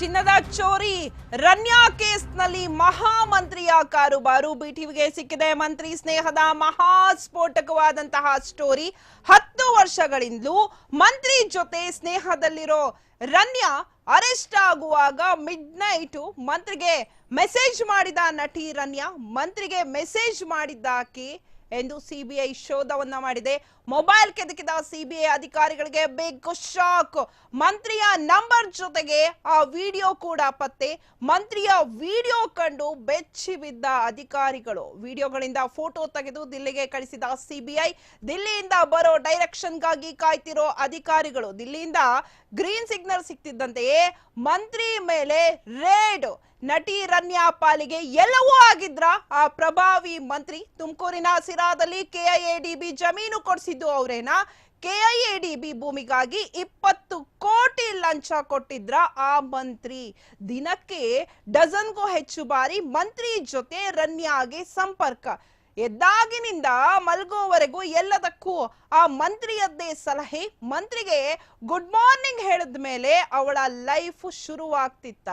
ಚಿನ್ನದ ಚೋರಿ ರನ್ಯಾ ಕೇಸ್ನಲ್ಲಿ ಮಹಾಮಂತ್ರಿಯ ಕಾರುಬಾರು. ಬಿಟಿವಿಗೆ ಸಿಕ್ಕಿದೆ ಮಂತ್ರಿ ಸ್ನೇಹದ ಮಹಾ ಸ್ಫೋಟಕವಾದಂತಹ ಸ್ಟೋರಿ. ಹತ್ತು ವರ್ಷಗಳಿಂದಲೂ ಮಂತ್ರಿ ಜೊತೆ ಸ್ನೇಹದಲ್ಲಿರೋ ರನ್ಯಾ ಅರೆಸ್ಟ್ ಆಗುವಾಗ ಮಿಡ್ ನೈಟ್ ಮಂತ್ರಿಗೆ ಮೆಸೇಜ್ ಮಾಡಿದ ನಟಿ ರನ್ಯಾ ಮಂತ್ರಿಗೆ ಮೆಸೇಜ್ ಮಾಡಿದ್ದಾಕೆ ಎಂದು ಸಿಬಿಐ ಶೋಧವನ್ನ ಮಾಡಿದೆ. ಮೊಬೈಲ್ ಕೆದಕಿದ ಸಿಬಿಐ ಅಧಿಕಾರಿಗಳಿಗೆ ಬಿಗ್ ಶಾಕ್. ಮಂತ್ರಿಯ ನಂಬರ್ ಜೊತೆಗೆ ಆ ವಿಡಿಯೋ ಕೂಡ ಪತ್ತೆ. ಮಂತ್ರಿಯ ವಿಡಿಯೋ ಕಂಡು ಬೆಚ್ಚಿ ಬಿದ್ದ ಅಧಿಕಾರಿಗಳು. ವಿಡಿಯೋಗಳಿಂದ ಫೋಟೋ ತೆಗೆದು ದಿಲ್ಲಿಗೆ ಕಳಿಸಿದ ಸಿಬಿಐ, ದಿಲ್ಲಿಯಿಂದ ಬರೋ ಡೈರೆಕ್ಷನ್ಗಾಗಿ ಕಾಯ್ತಿರೋ ಅಧಿಕಾರಿಗಳು. ದಿಲ್ಲಿಯಿಂದ ಗ್ರೀನ್ ಸಿಗ್ನಲ್ ಸಿಕ್ತಿದ್ದಂತೆಯೇ ಮಂತ್ರಿ ಮೇಲೆ ರೇಡ್. ನಟಿ ರನ್ಯಾ ಪಾಲಿಗೆ ಎಲ್ಲವೂ ಆಗಿದ್ರ ಆ ಪ್ರಭಾವಿ ಮಂತ್ರಿ ತುಮಕೂರಿನ ಸಿರಾದಲ್ಲಿ ಕೆಐಎಡಿಬಿ ಜಮೀನು ಕೊಡಿಸಿದ್ದು ಅವರೇನಾ? ಕೆಐಎಡಿಬಿ ಭೂಮಿಗಾಗಿ ಇಪ್ಪತ್ತು ಕೋಟಿ ಲಂಚ ಕೊಟ್ಟಿದ್ರ ಆ ಮಂತ್ರಿ. ದಿನಕ್ಕೆ ಡಜನ್ಗೂ ಹೆಚ್ಚು ಬಾರಿ ಮಂತ್ರಿ ಜೊತೆ ರನ್ಯಾಗೆ ಸಂಪರ್ಕ. ಎದ್ದಾಗಿನಿಂದ ಮಲ್ಗೋವರೆಗೂ ಎಲ್ಲದಕ್ಕೂ ಆ ಮಂತ್ರಿಯದ್ದೇ ಸಲಹೆ. ಮಂತ್ರಿಗೆ ಗುಡ್ ಮಾರ್ನಿಂಗ್ ಹೇಳಿದ ಮೇಲೆ ಅವಳ ಲೈಫ್ ಶುರುವಾಗ್ತಿತ್ತ.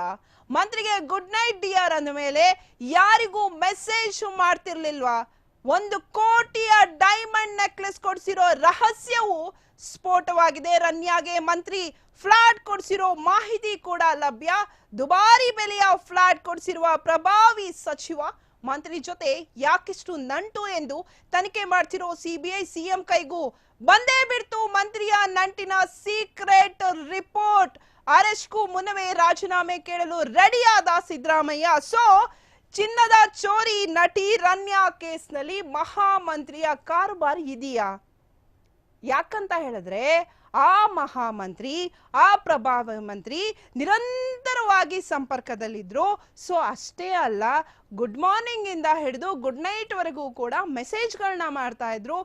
ಮಂತ್ರಿಗೆ ಗುಡ್ ನೈಟ್ ಡಿಯರ್ ಅಂದ ಮೇಲೆ ಯಾರಿಗೂ ಮೆಸೇಜ್ ಮಾಡ್ತಿರ್ಲಿಲ್ವಾ? ಒಂದು ಕೋಟಿಯ ಡೈಮಂಡ್ ನೆಕ್ಲೆಸ್ ಕೊಡ್ಸಿರೋ ರಹಸ್ಯವು ಸ್ಫೋಟವಾಗಿದೆ. ರನ್ಯಾಗೆ ಮಂತ್ರಿ ಫ್ಲಾಟ್ ಕೊಡ್ಸಿರೋ ಮಾಹಿತಿ ಕೂಡ ಲಭ್ಯ. ದುಬಾರಿ ಬೆಲೆಯ ಫ್ಲಾಟ್ ಕೊಡ್ಸಿರುವ ಪ್ರಭಾವಿ ಸಚಿವ ಮಂತ್ರಿ ಜೊತೆ ಯಾಕಿಷ್ಟು ನಂಟು ಎಂದು ತನಿಖೆ ಮಾಡ್ತಿರೋ ಸಿಬಿಐ ಸಿಎಂ ಕೈಗೂ ಬಂದೇ ಬಿಡ್ತು ಮಂತ್ರಿಯ ನಂಟಿನ ಸೀಕ್ರೆಟ್ ರಿಪೋರ್ಟ್. ಅರೆಸ್ಟ್ಗೂ ಮುನ್ನವೇ ರಾಜೀನಾಮೆ ಕೇಳಲು ರೆಡಿಯಾದ ಸಿದ್ದರಾಮಯ್ಯ. ಸೊ, ಚಿನ್ನದ ಚೋರಿ ನಟಿ ರನ್ಯಾ ಕೇಸ್ನಲ್ಲಿ ಮಹಾಮಂತ್ರಿಯ ಕಾರುಬಾರ್ ಇದೆಯಾ? ಯಾಕಂತ ಹೇಳಿದ್ರೆ ಆ ಮಹಾಮಂತ್ರಿ, ಆ ಪ್ರಭಾವ ಮಂತ್ರಿ ನಿರಂತರವಾಗಿ ಸಂಪರ್ಕದಲ್ಲಿದ್ದರು ಸೊ ಅಷ್ಟೇ ಅಲ್ಲ ಗುಡ್ ಮಾರ್ನಿಂಗ್ ಇಂದ ಹಿಡಿದು ಗುಡ್ ನೈಟ್ ವರೆಗೂ ಕೂಡ ಮೆಸೇಜ್ಗಳನ್ನ ಮಾಡ್ತಾ ಇದ್ರು.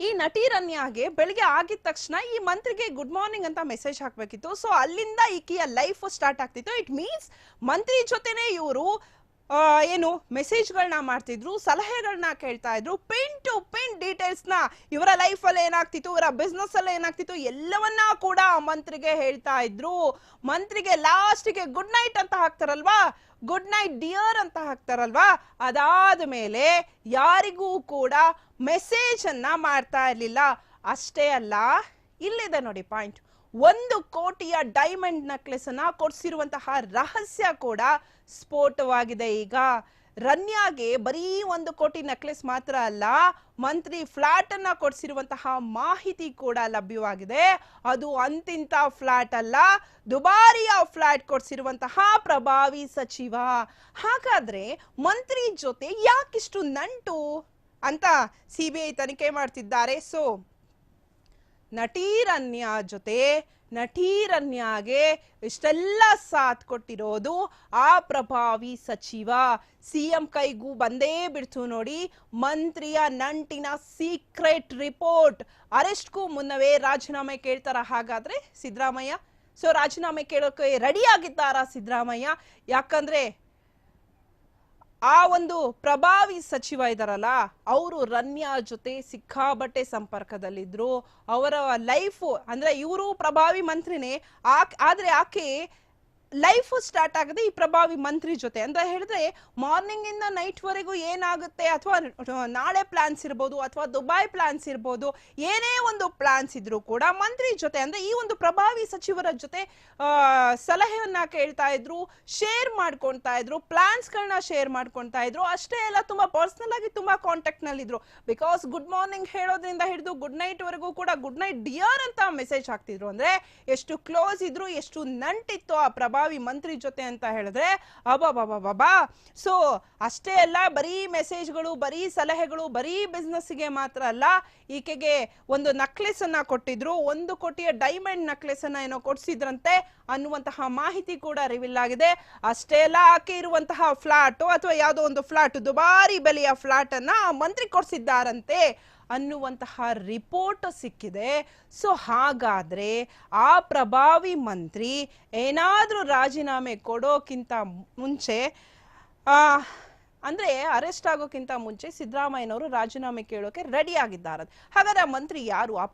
ಈ ನಟಿ ರನ್ಯಾಗೆ ಬೆಳಿಗ್ಗೆ ಆಗಿದ ತಕ್ಷಣ ಈ ಮಂತ್ರಿಗೆ ಗುಡ್ ಮಾರ್ನಿಂಗ್ ಅಂತ ಮೆಸೇಜ್ ಹಾಕಬೇಕಿತ್ತು. ಸೊ ಅಲ್ಲಿಂದ ಈಕೆಯ ಲೈಫ್ ಸ್ಟಾರ್ಟ್ ಆಗ್ತಿತ್ತು. ಇಟ್ ಮೀನ್ಸ್ ಮಂತ್ರಿ ಜೊತೆನೆ ಇವರು ಏನು ಮೆಸೇಜ್ಗಳನ್ನ ಮಾಡ್ತಿದ್ರು ಸಲಹೆಗಳನ್ನ ಕೇಳ್ತಾ ಇದ್ರು ಪಿನ್ ಟು ಪಿನ್ ಡೀಟೇಲ್ಸ್ನ ಇವರ ಲೈಫಲ್ಲಿ ಏನಾಗ್ತಿತ್ತು, ಇವರ ಬಿಸ್ನೆಸ್ ಅಲ್ಲಿ ಏನಾಗ್ತಿತ್ತು, ಎಲ್ಲವನ್ನ ಕೂಡ ಮಂತ್ರಿಗೆ ಹೇಳ್ತಾ ಇದ್ರು. ಮಂತ್ರಿಗೆ ಲಾಸ್ಟ್ಗೆ ಗುಡ್ ನೈಟ್ ಅಂತ ಹಾಕ್ತಾರಲ್ವಾ? ಗುಡ್ ನೈಟ್ ಡಿಯರ್ ಅಂತ ಹಾಕ್ತಾರಲ್ವಾ? ಅದಾದ ಮೇಲೆ ಯಾರಿಗೂ ಕೂಡ ಮೆಸೇಜ್ ಅನ್ನ ಮಾಡ್ತಾ ಇರ್ಲಿಲ್ಲ. ಅಷ್ಟೇ ಅಲ್ಲ, ಇಲ್ಲಿದೆ ನೋಡಿ ಪಾಯಿಂಟ್ ಒಂದು ಕೋಟಿಯ ಡೈಮಂಡ್ ನೆಕ್ಲೆಸ್ ಅನ್ನ ಕೊಡ್ಸಿರುವಂತಹ ರಹಸ್ಯ ಕೂಡ ಸ್ಫೋಟವಾಗಿದೆ. ಈಗ ರನ್ಯಾಗೆ ಬರೀ ಒಂದು ಕೋಟಿ ನೆಕ್ಲೆಸ್ ಮಾತ್ರ ಅಲ್ಲ, ಮಂತ್ರಿ ಫ್ಲಾಟ್ ಅನ್ನ ಕೊಡ್ಸಿರುವಂತಹ ಮಾಹಿತಿ ಕೂಡ ಲಭ್ಯವಾಗಿದೆ. ಅದು ಅಂತಿಂತ ಫ್ಲಾಟ್ ಅಲ್ಲ, ದುಬಾರಿಯ ಫ್ಲಾಟ್ ಕೊಡಿಸಿರುವಂತಹ ಪ್ರಭಾವಿ ಸಚಿವ. ಹಾಗಾದ್ರೆ ಮಂತ್ರಿ ಜೊತೆ ಯಾಕಿಷ್ಟು ನಂಟು ಅಂತ ಸಿಬಿಐ ತನಿಖೆ ಮಾಡ್ತಿದ್ದಾರೆ. ಸೊ ನಟಿ ರನ್ಯಾ ಜೊತೆ ನಟೀರನ್ಯಾಗೆ ಇಷ್ಟೆಲ್ಲ ಸಾಥ್ ಕೊಟ್ಟಿರೋದು ಆ ಪ್ರಭಾವಿ ಸಚಿವ. ಸಿ ಎಂ ಕೈಗೂ ಬಂದೇ ಬಿಡ್ತು ನೋಡಿ. ಮಂತ್ರಿಯ ನಂಟಿನ ಸೀಕ್ರೆಟ್ ರಿಪೋರ್ಟ್. ಅರೆಸ್ಟ್ಗೂ ಮುನ್ನವೇ ರಾಜೀನಾಮೆ ಕೇಳ್ತಾರ ಹಾಗಾದ್ರೆ ಸಿದ್ದರಾಮಯ್ಯ? ಸೊ ರಾಜೀನಾಮೆ ಕೇಳೋಕೆ ರೆಡಿ ಆಗಿದ್ದಾರಾ ಸಿದ್ದರಾಮಯ್ಯ? ಯಾಕಂದ್ರೆ ಆ ಒಂದು ಪ್ರಭಾವಿ ಸಚಿವ ಇದಾರಲ್ಲ, ಅವರು ರನ್ಯಾ ಜೊತೆ ಸಿಕ್ಕಾಬಟ್ಟೆ ಸಂಪರ್ಕದಲ್ಲಿದ್ರು. ಅವರ ಲೈಫ್ ಅಂದ್ರೆ ಇವರು ಪ್ರಭಾವಿ ಮಂತ್ರಿನೇ. ಆಕ್ ಆದ್ರೆ ಆಕೆ ಲೈಫ್ ಸ್ಟಾರ್ಟ್ ಆಗದೆ ಈ ಪ್ರಭಾವಿ ಮಂತ್ರಿ ಜೊತೆ. ಅಂತ ಹೇಳಿದ್ರೆ ಮಾರ್ನಿಂಗ್ ಇಂದ ನೈಟ್ ವರೆಗೂ ಏನಾಗುತ್ತೆ ಅಥವಾ ನಾಳೆ ಪ್ಲಾನ್ಸ್ ಇರ್ಬೋದು ಅಥವಾ ದುಬೈ ಪ್ಲಾನ್ಸ್ ಇರ್ಬೋದು, ಏನೇ ಒಂದು ಪ್ಲಾನ್ಸ್ ಇದ್ರೂ ಕೂಡ ಮಂತ್ರಿ ಜೊತೆ, ಅಂದ್ರೆ ಈ ಒಂದು ಪ್ರಭಾವಿ ಸಚಿವರ ಜೊತೆ ಸಲಹೆಯನ್ನ ಕೇಳ್ತಾ ಇದ್ರು ಶೇರ್ ಮಾಡ್ಕೊಳ್ತಾ ಇದ್ರು ಪ್ಲಾನ್ಸ್ ಗಳನ್ನ ಶೇರ್ ಮಾಡ್ಕೊಳ್ತಾ ಇದ್ರು, ಅಷ್ಟೇ ಅಲ್ಲ ತುಂಬಾ ಪರ್ಸನಲ್ ಆಗಿ ತುಂಬಾ ಕಾಂಟ್ಯಾಕ್ಟ್ನಲ್ಲಿ ಇದ್ರು ಬಿಕಾಸ್ ಗುಡ್ ಮಾರ್ನಿಂಗ್ ಹೇಳೋದ್ರಿಂದ ಹಿಡಿದು ಗುಡ್ ನೈಟ್ ವರೆಗೂ ಕೂಡ ಗುಡ್ ನೈಟ್ ಡಿಯರ್ ಅಂತ ಮೆಸೇಜ್ ಹಾಕ್ತಿದ್ರು. ಅಂದ್ರೆ ಎಷ್ಟು ಕ್ಲೋಸ್ ಇದ್ರು, ಎಷ್ಟು ನಂಟಿತ್ತು ಆ ಪ್ರಭಾವಿ ಮಂತ್ರಿ ಜೊತೆ ಅಂತ ಹೇಳಿದ್ರೆ ಅಬಾಬಾಬಾಬಾ ಸೊ ಅಷ್ಟೇ ಅಲ್ಲ, ಬರೀ ಮೆಸೇಜ್ಗಳು ಬರೀ ಸಲಹೆಗಳು, ಬರೀ ಬಿಸ್ನೆಸ್ಗೆ ಮಾತ್ರ ಅಲ್ಲ, ಈಕೆಗೆ ಒಂದು ನಕ್ಲೆಸ್ ಅನ್ನ ಕೊಟ್ಟಿದ್ರು. ಒಂದು ಕೋಟಿಯ ಡೈಮಂಡ್ ನಕ್ಲೆಸ್ ಅನ್ನ ಏನೋ ಕೊಡಿಸಿದ್ರಂತೆ ಅನ್ನುವಂತಹ ಮಾಹಿತಿ ಕೂಡ ರಿವೀಲ್ ಆಗಿದೆ. ಅಷ್ಟೇ ಅಲ್ಲ, ಆಕೆ ಇರುವಂತಹ ಫ್ಲಾಟ್ ಅಥವಾ ಯಾವುದೋ ಒಂದು ಫ್ಲಾಟ್ ದುಬಾರಿ ಬೆಲೆಯ ಫ್ಲಾಟ್ ಅನ್ನ ಮಂತ್ರಿ ಕೊಡ್ಸಿದ್ದಾರಂತೆ. ಅನ್ನುವಂತಹ ರಿಪೋರ್ಟ್ ಸಿಕ್ಕಿದೆ. ಸೊ ಹಾಗಾದರೆ ಆ ಪ್ರಭಾವಿ ಮಂತ್ರಿ ಏನಾದರೂ ರಾಜೀನಾಮೆ ಕೊಡೋಕ್ಕಿಂತ ಮುಂಚೆ ಅಂದರೆ ಅರೆಸ್ಟ್ ಆಗೋಕ್ಕಿಂತ ಮುಂಚೆ ಸಿದ್ದರಾಮಯ್ಯನವರು ರಾಜೀನಾಮೆ ಕೇಳೋಕೆ ರೆಡಿ ಆಗಿದ್ದಾರೆ ಹಾಗಾದ್ರೆ ಆ ಮಂತ್ರಿ ಯಾರು?